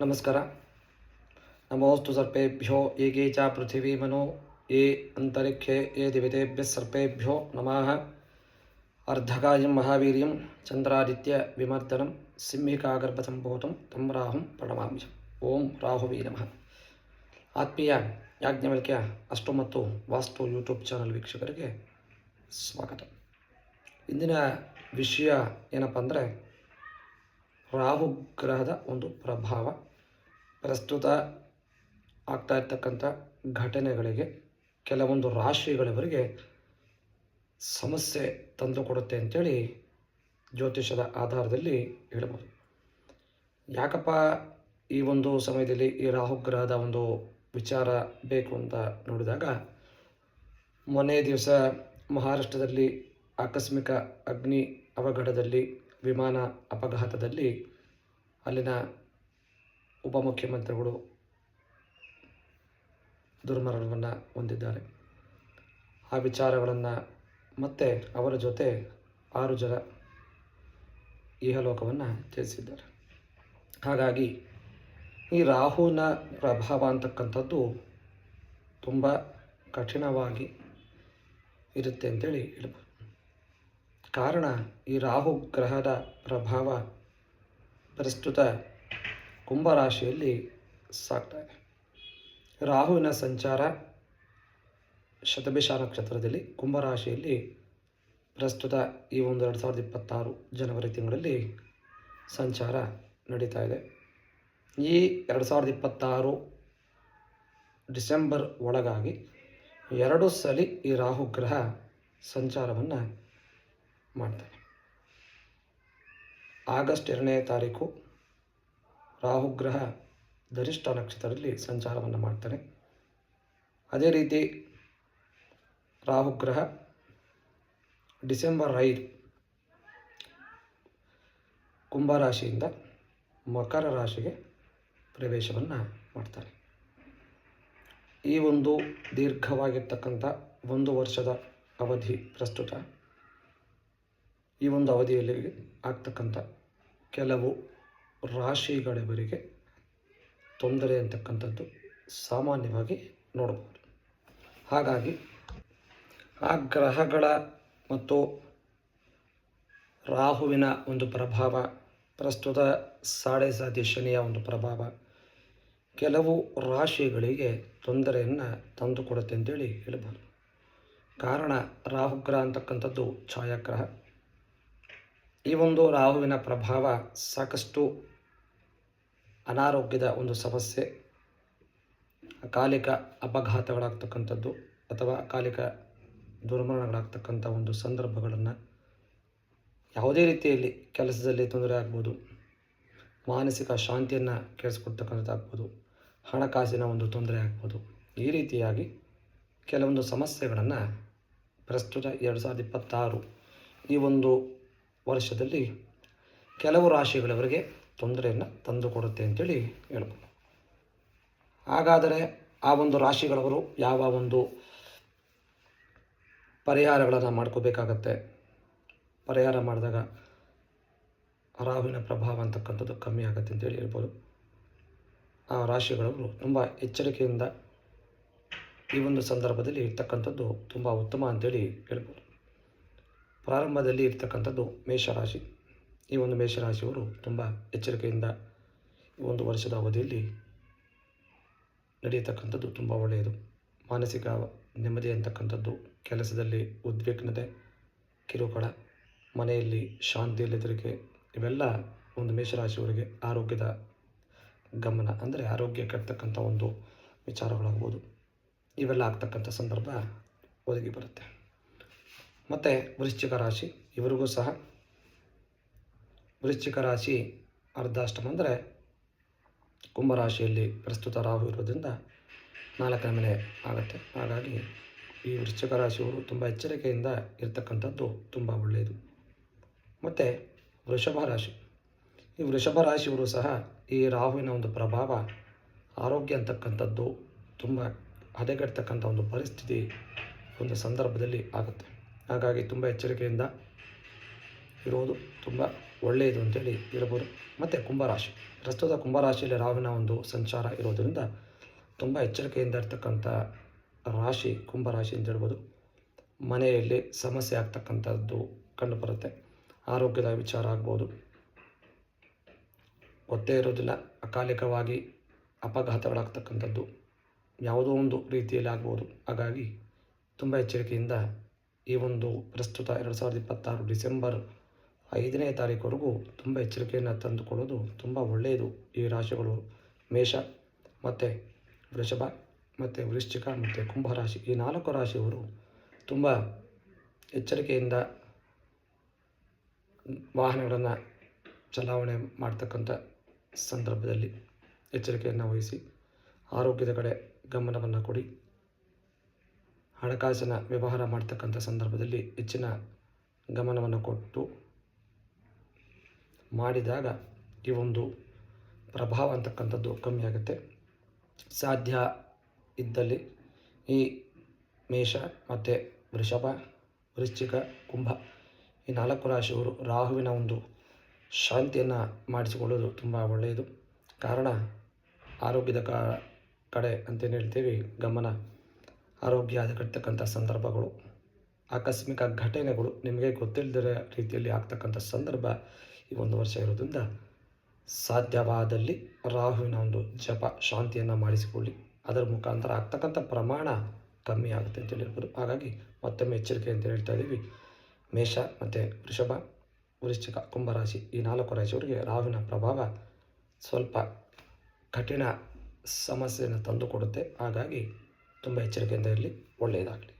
ನಮಸ್ಕಾರ ನಮೋಸ್ತು ಸರ್ಪೇಭ್ಯೋ ಏಕೆ ಚ ಪೃಥಿವೀ ಮನೋ ಯೇ ಅಂತರಿಕ್ಷೇ ಯೇ ದಿವಿತೇಭ್ಯ ಸರ್ಪೇಭ್ಯೋ ನಮಃ ಅರ್ಧಕಾಯಂ ಮಹಾವೀರ್ಯಂ ಚಂದ್ರಾದಿತ್ಯ ವಿಮರ್ದನಂ ಸಿಂಹಿಕಾಗರ್ಭಸಂಭೂತಂ ತಂ ರಾಹುಂ ಪ್ರಣಮಾಮ್ಯ ಓಂ ರಾಹುವೇ ನಮಃ ಆತ್ಮೀಯ ಯಾಜ್ಞವಲ್ಕ್ಯ ಅಷ್ಟು ಮತ್ತು ವಾಸ್ತು ಯೂಟ್ಯೂಬ್ ಚಾನಲ್ ವೀಕ್ಷಕರಿಗೆ ಸ್ವಾಗತ ಇಂದಿನ ವಿಷಯ ಏನಪ್ಪ ಅಂದರೆ ರಾಹು ಗ್ರಹದ ಒಂದು ಪ್ರಭಾವ ಪ್ರಸ್ತುತ ಆಗ್ತಾ ಇರ್ತಕ್ಕಂಥ ಘಟನೆಗಳಿಗೆ ಕೆಲವೊಂದು ರಾಶಿಗಳವರಿಗೆ ಸಮಸ್ಯೆ ತಂದುಕೊಡುತ್ತೆ ಅಂತೇಳಿ ಜ್ಯೋತಿಷದ ಆಧಾರದಲ್ಲಿ ಹೇಳ್ಬೋದು. ಯಾಕಪ್ಪ ಈ ಒಂದು ಸಮಯದಲ್ಲಿ ಈ ರಾಹುಗ್ರಹದ ಒಂದು ವಿಚಾರ ಬೇಕು ಅಂತ ನೋಡಿದಾಗ ಮೊನ್ನೆ ದಿವಸ ಮಹಾರಾಷ್ಟ್ರದಲ್ಲಿ ಆಕಸ್ಮಿಕ ಅಗ್ನಿ ಅವಘಡದಲ್ಲಿ ವಿಮಾನ ಅಪಘಾತದಲ್ಲಿ ಅಲ್ಲಿನ ಉಪಮುಖ್ಯಮಂತ್ರಿಗಳು ದುರ್ಮರಣವನ್ನು ಹೊಂದಿದ್ದಾರೆ. ಆ ವಿಚಾರಗಳನ್ನು ಮತ್ತೆ ಅವರ ಜೊತೆ ಆರು ಜನ ಇಹಲೋಕವನ್ನು ತಿಳಿಸಿದ್ದಾರೆ. ಹಾಗಾಗಿ ಈ ರಾಹುವಿನ ಪ್ರಭಾವ ಅಂತಕ್ಕಂಥದ್ದು ತುಂಬ ಕಠಿಣವಾಗಿ ಇರುತ್ತೆ ಅಂತೇಳಿ ಹೇಳ್ಬೋದು. ಕಾರಣ ಈ ರಾಹು ಗ್ರಹದ ಪ್ರಭಾವ ಪ್ರಸ್ತುತ ಕುಂಭರಾಶಿಯಲ್ಲಿ ಇದೆ ರಾಹುವಿನ ಸಂಚಾರ ಶತಭಿಷ ನಕ್ಷತ್ರದಲ್ಲಿ ಕುಂಭರಾಶಿಯಲ್ಲಿ ಪ್ರಸ್ತುತ ಈ ಒಂದು ಎರಡು ಸಾವಿರದ ಇಪ್ಪತ್ತಾರು ಜನವರಿ ತಿಂಗಳಲ್ಲಿ ಸಂಚಾರ ನಡೀತಾ ಇದೆ. ಈ ಎರಡು ಸಾವಿರದ ಇಪ್ಪತ್ತಾರು ಡಿಸೆಂಬರ್ ಒಳಗಾಗಿ ಎರಡು ಸಲಿ ಈ ರಾಹು ಗ್ರಹ ಸಂಚಾರವನ್ನು ಮಾಡ್ತಾರೆ. ಆಗಸ್ಟ್ ಎರಡನೇ ತಾರೀಕು ರಾಹುಗ್ರಹ ಧರಿಷ್ಠ ನಕ್ಷತ್ರದಲ್ಲಿ ಸಂಚಾರವನ್ನು ಮಾಡ್ತಾನೆ. ಅದೇ ರೀತಿ ರಾಹುಗ್ರಹ ಡಿಸೆಂಬರ್ ಐದು ಕುಂಭರಾಶಿಯಿಂದ ಮಕರ ರಾಶಿಗೆ ಪ್ರವೇಶವನ್ನು ಮಾಡ್ತಾರೆ ಈ ಒಂದು ದೀರ್ಘವಾಗಿರ್ತಕ್ಕಂಥ ಒಂದು ವರ್ಷದ ಅವಧಿ ಪ್ರಸ್ತುತ ಈ ಒಂದು ಅವಧಿಯಲ್ಲಿ ಆಗ್ತಕ್ಕಂಥ ಕೆಲವು ರಾಶಿಗಳವರಿಗೆ ತೊಂದರೆ ಅಂತಕ್ಕಂಥದ್ದು ಸಾಮಾನ್ಯವಾಗಿ ನೋಡಬಹುದು ಹಾಗಾಗಿ ಆ ಗ್ರಹಗಳ ಮತ್ತು ರಾಹುವಿನ ಒಂದು ಪ್ರಭಾವ, ಪ್ರಸ್ತುತ ಸಾಡೆ ಸಾತಿ ಶನಿಯ ಒಂದು ಪ್ರಭಾವ, ಕೆಲವು ರಾಶಿಗಳಿಗೆ ತೊಂದರೆಯನ್ನು ತಂದುಕೊಡುತ್ತೆ ಅಂತೇಳಿ ಹೇಳ್ಬೋದು. ಕಾರಣ ರಾಹುಗ್ರಹ ಅಂತಕ್ಕಂಥದ್ದು ಛಾಯಾಗ್ರಹ. ಈ ಒಂದು ರಾಹುವಿನ ಪ್ರಭಾವ ಸಾಕಷ್ಟು ಅನಾರೋಗ್ಯದ ಒಂದು ಸಮಸ್ಯೆ ಅಕಾಲಿಕ ಅಪಘಾತಗಳಾಗ್ತಕ್ಕಂಥದ್ದು ಅಥವಾ ಅಕಾಲಿಕ ದುರ್ಮರಣಗಳಾಗ್ತಕ್ಕಂಥ ಒಂದು ಸಂದರ್ಭಗಳನ್ನು ಯಾವುದೇ ರೀತಿಯಲ್ಲಿ ಕೆಲಸದಲ್ಲಿ ತೊಂದರೆ ಆಗ್ಬೋದು, ಮಾನಸಿಕ ಶಾಂತಿಯನ್ನು ಕೆಡಿಸ್ಕೊಡ್ತಕ್ಕಂಥದ್ದಾಗ್ಬೋದು, ಹಣಕಾಸಿನ ಒಂದು ತೊಂದರೆ ಆಗ್ಬೋದು. ಈ ರೀತಿಯಾಗಿ ಕೆಲವೊಂದು ಸಮಸ್ಯೆಗಳನ್ನು ಪ್ರಸ್ತುತ ಎರಡು ಸಾವಿರದ ಇಪ್ಪತ್ತಾರು ಈ ಒಂದು ವರ್ಷದಲ್ಲಿ ಕೆಲವು ರಾಶಿಗಳವರಿಗೆ ತೊಂದರೆಯನ್ನು ತಂದುಕೊಡುತ್ತೆ ಅಂತೇಳಿ ಹೇಳ್ಬೋದು. ಹಾಗಾದರೆ ಆ ಒಂದು ರಾಶಿಗಳವರು ಯಾವ ಒಂದು ಪರಿಹಾರಗಳನ್ನು ಮಾಡ್ಕೋಬೇಕಾಗತ್ತೆ? ಪರಿಹಾರ ಮಾಡಿದಾಗ ರಾಹುವಿನ ಪ್ರಭಾವ ಅಂತಕ್ಕಂಥದ್ದು ಕಮ್ಮಿ ಆಗುತ್ತೆ ಅಂತೇಳಿ ಹೇಳ್ಬೋದು. ಆ ರಾಶಿಗಳವರು ತುಂಬ ಎಚ್ಚರಿಕೆಯಿಂದ ಈ ಒಂದು ಸಂದರ್ಭದಲ್ಲಿ ಇರ್ತಕ್ಕಂಥದ್ದು ತುಂಬ ಉತ್ತಮ ಅಂತೇಳಿ ಹೇಳ್ಬೋದು. ಪ್ರಾರಂಭದಲ್ಲಿ ಇರ್ತಕ್ಕಂಥದ್ದು ಮೇಷರಾಶಿ. ಈ ಒಂದು ಮೇಷರಾಶಿಯವರು ತುಂಬ ಎಚ್ಚರಿಕೆಯಿಂದ ಈ ಒಂದು ವರ್ಷದ ಅವಧಿಯಲ್ಲಿ ನಡೆಯತಕ್ಕಂಥದ್ದು ತುಂಬ ಒಳ್ಳೆಯದು. ಮಾನಸಿಕ ನೆಮ್ಮದಿ ಅಂತಕ್ಕಂಥದ್ದು ಕೆಲಸದಲ್ಲಿ ಉದ್ವಿಗ್ನತೆ, ಕಿರುಕುಳ, ಮನೆಯಲ್ಲಿ ಶಾಂತಿ ಇಲ್ಲದರಿಗೆ ಇವೆಲ್ಲ ಒಂದು ಮೇಷರಾಶಿಯವರಿಗೆ ಆರೋಗ್ಯದ ಗಮನ ಅಂದರೆ ಆರೋಗ್ಯ ಕೆಡ್ತಕ್ಕಂಥ ಒಂದು ವಿಚಾರಗಳಾಗ್ಬೋದು. ಇವೆಲ್ಲ ಆಗ್ತಕ್ಕಂಥ ಸಂದರ್ಭ ಒದಗಿ ಬರುತ್ತೆ. ಮತ್ತು ವೃಶ್ಚಿಕ ರಾಶಿ, ಇವರಿಗೂ ಸಹ ವೃಶ್ಚಿಕ ರಾಶಿ ಅರ್ಧಾಷ್ಟಮ ಅಂದರೆ ಕುಂಭರಾಶಿಯಲ್ಲಿ ಪ್ರಸ್ತುತ ರಾಹು ಇರೋದ್ರಿಂದ ನಾಲ್ಕನೇ ಮನೆ ಆಗುತ್ತೆ. ಹಾಗಾಗಿ ಈ ವೃಶ್ಚಿಕ ರಾಶಿಯವರು ತುಂಬ ಎಚ್ಚರಿಕೆಯಿಂದ ಇರತಕ್ಕಂಥದ್ದು ತುಂಬ ಒಳ್ಳೆಯದು. ಮತ್ತು ವೃಷಭ ರಾಶಿ. ಈ ವೃಷಭ ರಾಶಿಯವರು ಸಹ ಈ ರಾಹುವಿನ ಒಂದು ಪ್ರಭಾವ ಆರೋಗ್ಯ ಅಂತಕ್ಕಂಥದ್ದು ತುಂಬ ಹದಗೆಡ್ತಕ್ಕಂಥ ಒಂದು ಪರಿಸ್ಥಿತಿ ಒಂದು ಸಂದರ್ಭದಲ್ಲಿ ಆಗುತ್ತೆ. ಹಾಗಾಗಿ ತುಂಬ ಎಚ್ಚರಿಕೆಯಿಂದ ಇರೋದು ತುಂಬ ಒಳ್ಳೆಯದು ಅಂತೇಳಿ ಇರಬಹುದು ಮತ್ತು ಕುಂಭರಾಶಿ. ಪ್ರಸ್ತುತ ಕುಂಭರಾಶಿಯಲ್ಲಿ ರಾಹುವಿನ ಒಂದು ಸಂಚಾರ ಇರೋದರಿಂದ ತುಂಬ ಎಚ್ಚರಿಕೆಯಿಂದ ಇರ್ತಕ್ಕಂಥ ರಾಶಿ ಕುಂಭರಾಶಿ ಅಂತ ಹೇಳ್ಬೋದು. ಮನೆಯಲ್ಲಿ ಸಮಸ್ಯೆ ಆಗ್ತಕ್ಕಂಥದ್ದು ಕಂಡುಬರುತ್ತೆ ಆರೋಗ್ಯದ ವಿಚಾರ ಆಗ್ಬೋದು. ಗೊತ್ತೇ ಇರೋದಿಲ್ಲ ಅಕಾಲಿಕವಾಗಿ ಅಪಘಾತಗಳಾಗ್ತಕ್ಕಂಥದ್ದು ಯಾವುದೋ ಒಂದು ರೀತಿಯಲ್ಲಿ ಆಗ್ಬೋದು. ಹಾಗಾಗಿ ತುಂಬ ಎಚ್ಚರಿಕೆಯಿಂದ ಈ ಒಂದು ಪ್ರಸ್ತುತ ಎರಡು ಸಾವಿರದ ಇಪ್ಪತ್ತಾರು ಡಿಸೆಂಬರ್ ಐದನೇ ತಾರೀಕುವರೆಗೂ ತುಂಬ ಎಚ್ಚರಿಕೆಯನ್ನು ತಂದುಕೊಳ್ಳೋದು ತುಂಬ ಒಳ್ಳೆಯದು ಈ ರಾಶಿಗಳು. ಮೇಷ ಮತ್ತು ವೃಷಭ ಮತ್ತು ವೃಶ್ಚಿಕ ಮತ್ತು ಕುಂಭರಾಶಿ ಈ ನಾಲ್ಕು ರಾಶಿಯವರು ತುಂಬ ಎಚ್ಚರಿಕೆಯಿಂದ ವಾಹನಗಳನ್ನು ಚಲಾವಣೆ ಮಾಡ್ತಕ್ಕಂಥ ಸಂದರ್ಭದಲ್ಲಿ ಎಚ್ಚರಿಕೆಯನ್ನು ವಹಿಸಿ ಆರೋಗ್ಯದ ಕಡೆ ಗಮನವನ್ನು ಕೊಡಿ. ಹಣಕಾಸಿನ ವ್ಯವಹಾರ ಮಾಡ್ತಕ್ಕಂಥ ಸಂದರ್ಭದಲ್ಲಿ ಹೆಚ್ಚಿನ ಗಮನವನ್ನು ಕೊಟ್ಟು ಮಾಡಿದಾಗ ಈ ಒಂದು ಪ್ರಭಾವ ಅಂತಕ್ಕಂಥದ್ದು ಕಮ್ಮಿ ಆಗುತ್ತೆ. ಸಾಧ್ಯ ಇದ್ದಲ್ಲಿ ಈ ಮೇಷ ಮತ್ತು ವೃಷಭ, ವೃಶ್ಚಿಕ, ಕುಂಭ ಈ ನಾಲ್ಕು ರಾಶಿಯವರು ರಾಹುವಿನ ಒಂದು ಶಾಂತಿಯನ್ನು ಮಾಡಿಸಿಕೊಳ್ಳೋದು ತುಂಬ ಒಳ್ಳೆಯದು. ಕಾರಣ ಆರೋಗ್ಯದ ಕಡೆ ಅಂತೇನು ಹೇಳ್ತೀವಿ, ಗಮನ ಆರೋಗ್ಯ ಆಗಿರ್ತಕ್ಕಂಥ ಸಂದರ್ಭಗಳು. ಆಕಸ್ಮಿಕ ಘಟನೆಗಳು ನಿಮಗೆ ಗೊತ್ತಿಲ್ಲದಿರೋ ರೀತಿಯಲ್ಲಿ ಆಗ್ತಕ್ಕಂಥ ಸಂದರ್ಭ ಈ ಒಂದು ವರ್ಷ ಇರೋದ್ರಿಂದ ಸಾಧ್ಯವಾದಲ್ಲಿ ರಾಹುವಿನ ಒಂದು ಜಪ ಶಾಂತಿಯನ್ನು ಮಾಡಿಸಿಕೊಳ್ಳಿ. ಅದರ ಮುಖಾಂತರ ಆಗ್ತಕ್ಕಂಥ ಪ್ರಮಾಣ ಕಮ್ಮಿ ಆಗುತ್ತೆ ಅಂತ ಹೇಳಿರ್ಬೋದು. ಹಾಗಾಗಿ ಮತ್ತೊಮ್ಮೆ ಎಚ್ಚರಿಕೆ ಅಂತ ಹೇಳ್ತಾ ಇದ್ದೀವಿ. ಮೇಷ ಮತ್ತು ವೃಷಭ, ವೃಶ್ಚಿಕ, ಕುಂಭರಾಶಿ ಈ ನಾಲ್ಕು ರಾಶಿಯವರಿಗೆ ರಾಹುವಿನ ಪ್ರಭಾವ ಸ್ವಲ್ಪ ಕಠಿಣ ಸಮಸ್ಯೆಯನ್ನು ತಂದುಕೊಡುತ್ತೆ. ಹಾಗಾಗಿ ತುಂಬ ಎಚ್ಚರಿಕೆಯಿಂದ ಇರಲಿ, ಒಳ್ಳೆಯದಾಗಲಿ.